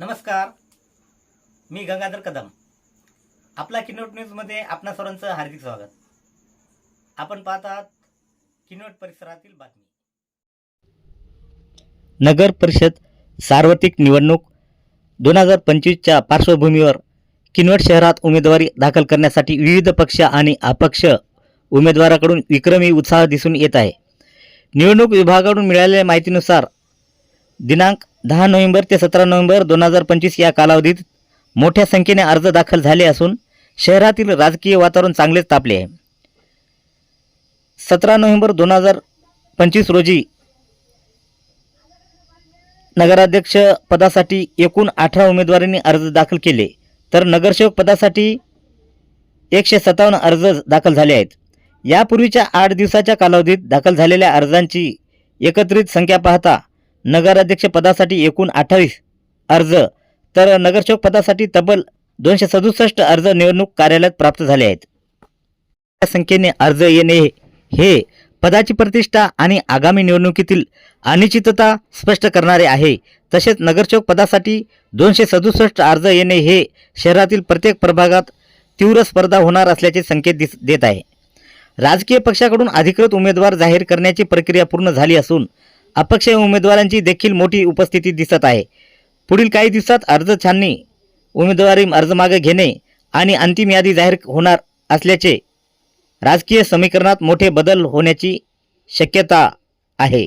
नमस्कार. मी गंगाधर कदम. आपला किनोट न्यूजमध्ये आपणा सर्वांचं हार्दिक स्वागत. आपण पाहत आहात किनोट परिसरातील बातमी. नगर परिषद सार्वत्रिक निवडणूक दोन हजार पंचवीसच्या पार्श्वभूमीवर किनवट शहरात उमेदवारी दाखल करण्यासाठी विविध पक्ष आणि अपक्ष उमेदवाराकडून विक्रमी उत्साह दिसून येत आहे. निवडणूक विभागाकडून मिळालेल्या माहितीनुसार दिनांक दहा नोव्हेंबर ते सतरा नोव्हेंबर दोन हजार पंचवीस या कालावधीत मोठ्या संख्येने अर्ज दाखल झाले असून शहरातील राजकीय वातावरण चांगलेच तापले आहे. सतरा नोव्हेंबर दोन हजार पंचवीस रोजी नगराध्यक्ष पदासाठी एकूण अठरा उमेदवारांनी अर्ज दाखल केले. तर नगरसेवक पदासाठी एकशे सत्तावन्न अर्ज दाखल झाले आहेत. यापूर्वीच्या आठ दिवसाच्या कालावधीत दाखल झालेल्या अर्जांची एकत्रित संख्या पाहता नगराध्यक्ष पदासाठी एकूण अठ्ठावीस अर्ज तर नगरसेवक पदासाठी तब्बल दोनशे सदुसष्ट अर्ज निवडणूक कार्यालयात प्राप्त झाले आहेत. त्या संख्येने अर्ज येणे हे पदाची प्रतिष्ठा आणि आगामी निवडणुकीतील अनिश्चितता स्पष्ट करणारे आहे. तसेच नगरसेवक पदासाठी दोनशे सदुसष्ट अर्ज येणे हे शहरातील प्रत्येक प्रभागात तीव्र स्पर्धा होणार असल्याचे संकेत दिस देत आहे. राजकीय पक्षाकडून अधिकृत उमेदवार जाहीर करण्याची प्रक्रिया पूर्ण झाली असून अपक्ष उमेदवारांची देखील मोठी उपस्थिती दिसत आहे. पुढील काही दिवसात अर्ज छाननी उमेदवारी अर्ज मागे घेणे आणि अंतिम यादी जाहीर होणार असल्याचे राजकीय समीकरणात मोठे बदल होण्याची शक्यता आहे.